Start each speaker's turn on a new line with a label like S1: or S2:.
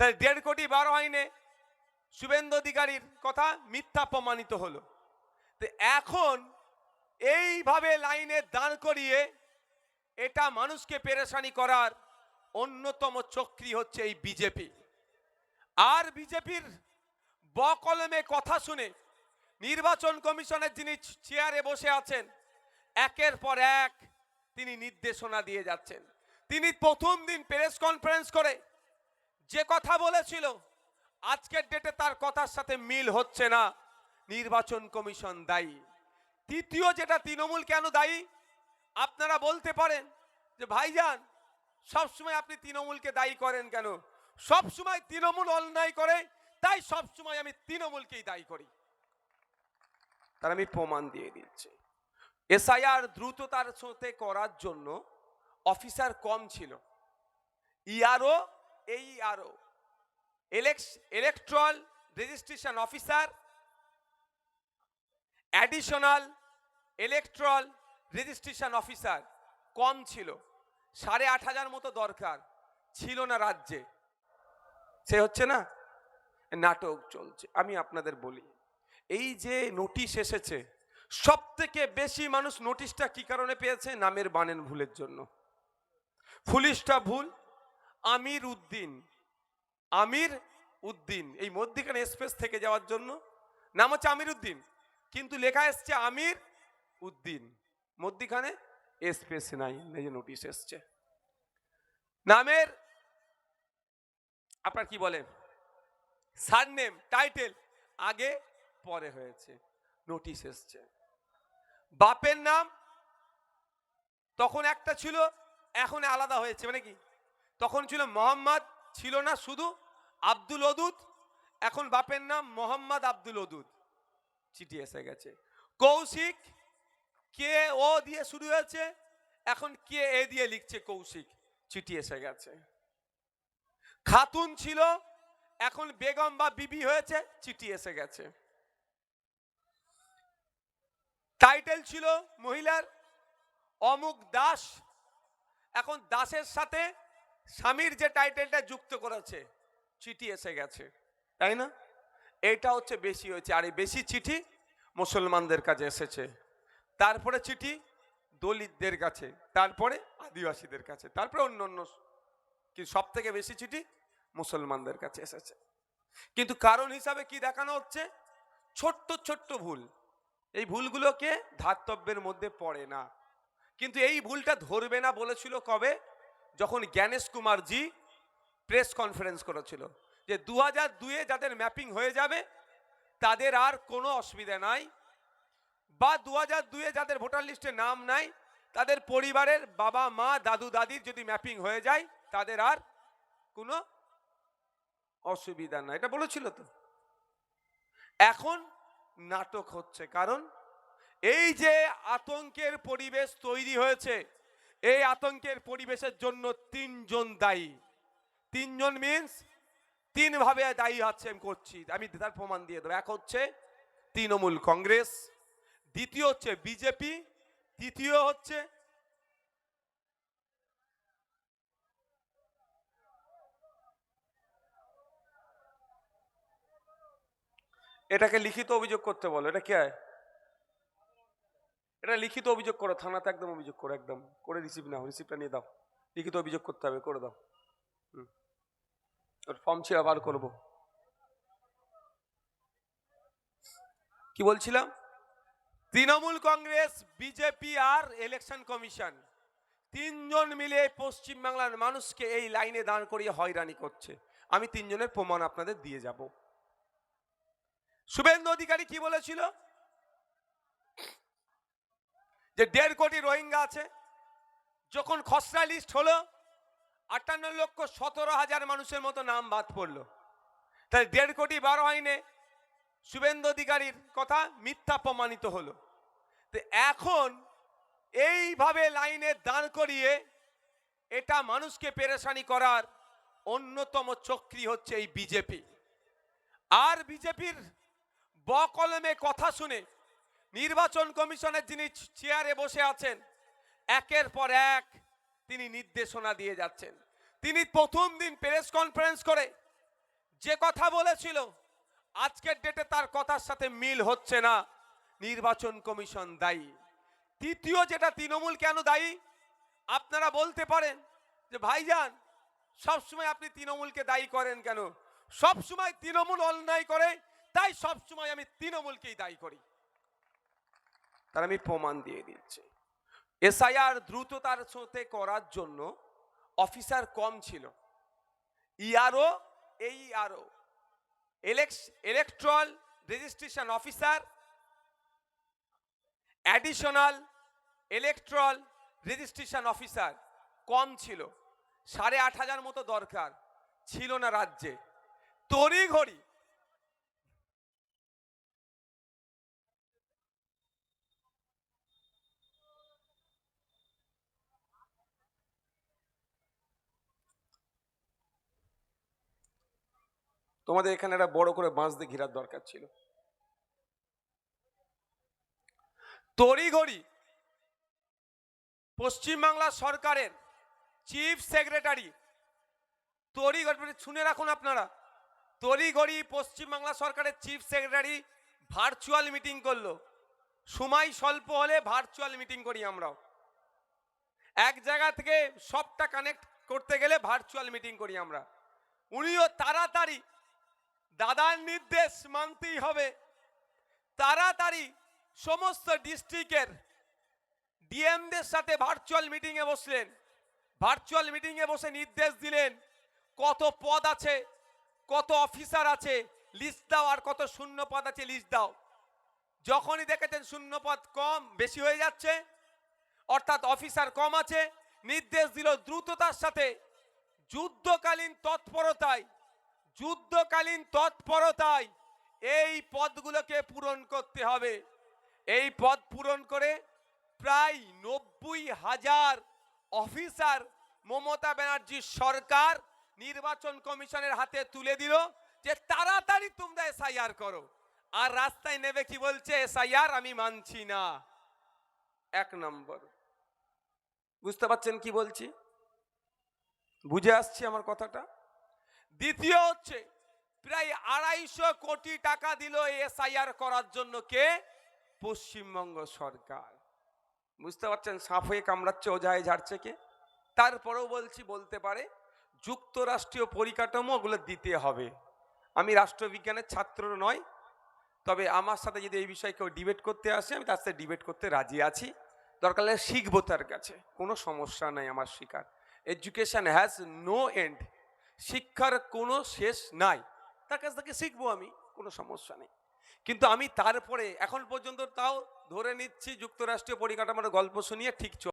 S1: তাই দেড় কোটি বারো আইনে শুভেন্দু অধিকারীর কথা মিথ্যা প্রমাণিত হলো। তো এখন এইভাবে লাইনে দাঁড় করিয়ে এটা মানুষকে পেরেশানি করার অন্যতম চক্রী হচ্ছে এই বিজেপি। আর বিজেপির বকলমে কথা শুনে নির্বাচন কমিশনের যিনি চেয়ারে বসে আছেন, একের পর এক তিনি নির্দেশনা দিয়ে যাচ্ছেন। তিনি প্রথম দিন প্রেস কনফারেন্স করে যে কথা বলেছিল, আজকের ডেটে তার কথার সাথে মিল হচ্ছে না। নির্বাচন কমিশন দায়ী। তৃতীয় যেটা তৃণমূল কেন দায়ী? আপনারা বলতে পারেন যে, ভাইজান, সবসময় আপনি তৃণমূলকে দায়ী করেন কেন? সবসময় তৃণমূল অন্যায় করে, তাই সবসময় আমি তৃণমূলকেই দায়ী করি। তার আমি প্রমাণ দিয়ে দিচ্ছি। এসআইআর দ্রুততার সাথে করার জন্য অফিসার কম ছিল। ইআরও এই ERO electoral registration officer additional electoral registration officer কম ছিল। সাড়ে আট হাজার মতো দরকার ছিল না রাজ্যে। সে হচ্ছে না? নাটক চলছে। আমি আপনাদের বলি, এই যে নোটিশ এসেছে সব থেকে বেশি মানুষ নোটিশটা কি কারণে পেয়েছে? নামের বানেন ভুলের জন্য। ফুলিশটা ভুল আমির উদ্দিন আমির উদ্দিন, এই মধ্যিখানে স্পেস থেকে যাওয়ার জন্য। নাম হচ্ছে আমির উদ্দিন, কিন্তু লেখা এসছে আমির উদ্দিন। মধ্যিখানে স্পেস নাই যে নোটিশ এসছে। নামের, আপনার কি বলে? সারনেম টাইটেল আগে, পরে হয়েছে। নোটিশ এসছে। বাপের নাম, তখন একটা ছিল, এখন আলাদা হয়েছে মানে কি? তখন ছিল মোহাম্মদ, ছিল না শুধু আব্দুল ওদুদ, এখন বাপের নাম মোহাম্মদ আব্দুল ওদুদ। চিঠি এসে গেছে। কৌশিক, কে ও দিয়ে শুরু হয়েছে, এখন কে এ দিয়ে লিখছে কৌশিক। চিঠি এসে গেছে। খাতুন ছিল, এখন বেগম বা বিবি হয়েছে, চিঠি এসে গেছে। টাইটেল ছিল মহিলার, অমুক দাস, এখন দাসের সাথে স্বামীর যে টাইটেলটা যুক্ত করেছে, চিঠি এসে গেছে, তাই না? এটা হচ্ছে বেশি হয়েছে, আর এই বেশি চিঠি মুসলমানদের কাছে এসেছে। তারপরে চিঠি দলিতদের কাছে, তারপরে আদিবাসীদের কাছে, তারপরে অন্য অন্য কি সব থেকে বেশি চিঠি মুসলমানদের কাছে এসেছে। কিন্তু কারণ হিসাবে কি দেখানো হচ্ছে? ছোট্ট ছোট্ট ভুল। এই ভুলগুলোকে ধাতব্যের মধ্যে পড়ে না। কিন্তু এই ভুলটা ধরবে না বলেছিল কবে? যখন জ্ঞানেশ কুমার জি প্রেস কনফারেন্স করেছিল, যে দু হাজার দুয়ে যাদের ম্যাপিং হয়ে যাবে, তাদের আর কোনো অসুবিধা নাই, বা দু হাজার দুয়ে যাদের ভোটার লিস্টে নাম নাই, তাদের পরিবারের বাবা, মা, দাদু, দাদির যদি ম্যাপিং হয়ে যায়, তাদের আর কোনো অসুবিধা নাই। এটা বলেছিল তো? এখন নাটক হচ্ছে, কারণ এই যে আতঙ্কের পরিবেশ তৈরি হয়েছে এই আতঙ্কের পরিবেশের জন্য তিনজন দায়ী। তিনজন মিন্স তিনভাবে দায়ী হচ্ছে, আমি করছি। আমি তার প্রমাণ দিয়ে দেবো। এক হচ্ছে তৃণমূল কংগ্রেস, দ্বিতীয় হচ্ছে বিজেপি, তৃতীয় হচ্ছে এটাকে লিখিত অভিযোগ করতে বলো, এটা কে? হয় এটা লিখিত অভিযোগ করো, থানাতে একদম অভিযোগ করো, একদম। করে রিসিভ নাও রিসিভটা নিয়ে দাও। লিখিত অভিযোগ করতে হবে, করে দাও। হুম। ওর ফর্ম ছিল আবার করব। কি বলছিলাম? তৃণমূল কংগ্রেস বিজেপি আর ইলেকশন কমিশন তিনজন মিলে পশ্চিমবাংলার মানুষকে এই লাইনে দাঁড় করিয়ে হয়রানি করছে। আমি তিনজনের প্রমাণ আপনাদের দিয়ে যাব। শুভেন্দু অধিকারী কি বলেছিল? যে দেড় কোটি রোহিঙ্গা আছে, যখন খসড়া লিস্ট হলো, আটান্ন লক্ষ সতেরো হাজার মানুষের মতো নাম বাদ পড়ল। তাহলে দেড় কোটি বারো আইনে শুভেন্দু অধিকারীর কথা মিথ্যা প্রমাণিত হলো। তো এখন এইভাবে লাইনে দাঁড় করিয়ে এটা মানুষকে পেরেশানি করার অন্যতম চক্রী হচ্ছে এই বিজেপি। আর বিজেপির বকলমে কথা শুনে নির্বাচন কমিশনের যিনি চেয়ারে বসে আছেন, একের পর এক তিনি নির্দেশনা দিয়ে যাচ্ছেন। তিনি প্রথম দিন প্রেস কনফারেন্স করে যে কথা বলেছিল, আজকের ডেটে তার কথার সাথে মিল হচ্ছে না, নির্বাচন কমিশন দায়ী। তৃতীয় যেটা তৃণমূল কেন দায়ী, আপনারা বলতে পারেন যে, ভাইজান, সবসময় আপনি তৃণমূলকে দায়ী করেন কেন? সবসময় তৃণমূল অন্যায় করে, তাই সবসময় আমি তৃণমূলকেই দায়ী করি। তার আমি প্রমাণ দিয়ে দিচ্ছি। এসআইআর দ্রুততার সাথে করার জন্য অফিসার কম ছিল। ইআরও এই ERO electoral registration officer additional electoral registration officer কম ছিল। সাড়ে আট হাজার মতো দরকার ছিল না রাজ্যে। তড়িঘড়ি তোমাদের এখানে একটা বড় করে বাঁশ দিয়ে ঘেরার দরকার ছিল। তড়িঘড়ি পশ্চিমবাংলা সরকারের চিফ সেক্রেটারি, তড়িঘড়ি মানে শুনে রাখুন আপনারা, তড়িঘড়ি পশ্চিমবাংলা সরকারের চিফ সেক্রেটারি ভার্চুয়াল মিটিং করল। সময় স্বল্প হলে ভার্চুয়াল মিটিং করি আমরাও। এক জায়গা থেকে সবটা কানেক্ট করতে গেলে ভার্চুয়াল মিটিং করি আমরা। উনিও তাড়াতাড়ি দাদার নির্দেশ মানতেই হবে। তাড়াতাড়ি সমস্ত ডিস্ট্রিক্টের ডিএমদের সাথে ভার্চুয়াল মিটিংয়ে বসলেন। ভার্চুয়াল মিটিংয়ে বসে নির্দেশ দিলেন, কত পদ আছে, কত অফিসার আছে লিস্ট দাও আর কত শূন্য পদ আছে লিস্ট দাও। যখনই দেখেছেন শূন্য পদ কম, বেশি হয়ে যাচ্ছে, অর্থাৎ অফিসার কম আছে, নির্দেশ দিল দ্রুততার সাথে, যুদ্ধকালীন তৎপরতায় যুদ্ধকালীন তৎপরতায় এই পদগুলোকে পূরণ করতে হবে। এই পদ পূরণ করে প্রায় নব্বই হাজার অফিসার মমতা ব্যানার্জির সরকার নির্বাচন কমিশনের হাতে তুলে দিল যে তাড়াতাড়ি তোমরা এসআইআর করো। আর রাস্তায় নেবে কি বলছে, এসআইআর আমি মানছি না। এক নম্বর। বুঝতে পারছেন কি বলছি? বুঝে আসছি আমার কথাটা? দ্বিতীয় হচ্ছে, প্রায় আড়াইশো কোটি টাকা দিল এসআইআর করার জন্য কে? পশ্চিমবঙ্গ সরকার। বুঝতে পারছেন হয়ে কামড়াচ্ছে, ওঝায় ঝাড়ছে কে? তারপরেও বলছি, বলতে পারে, যুক্তরাষ্ট্রীয় পরিকাঠামো ওগুলো দিতে হবে। আমি রাষ্ট্রবিজ্ঞানের ছাত্র নয়, তবে আমার সাথে যদি এই বিষয়ে কেউ ডিবেট করতে আসে, আমি তার সাথে ডিবেট করতে রাজি আছি। দরকার শিখব তার কাছে, কোনো সমস্যা নাই আমার শিকার। এডুকেশন হ্যাজ নো এন্ড শিক্ষার কোনো শেষ নাই। তার কাছ থেকে শিখব আমি, কোনো সমস্যা নেই। কিন্তু আমি তারপরে, এখন পর্যন্ত তাও ধরে নিচ্ছি যুক্তরাষ্ট্রীয় পরিকাঠামোর গল্প শুনিয়ে ঠিক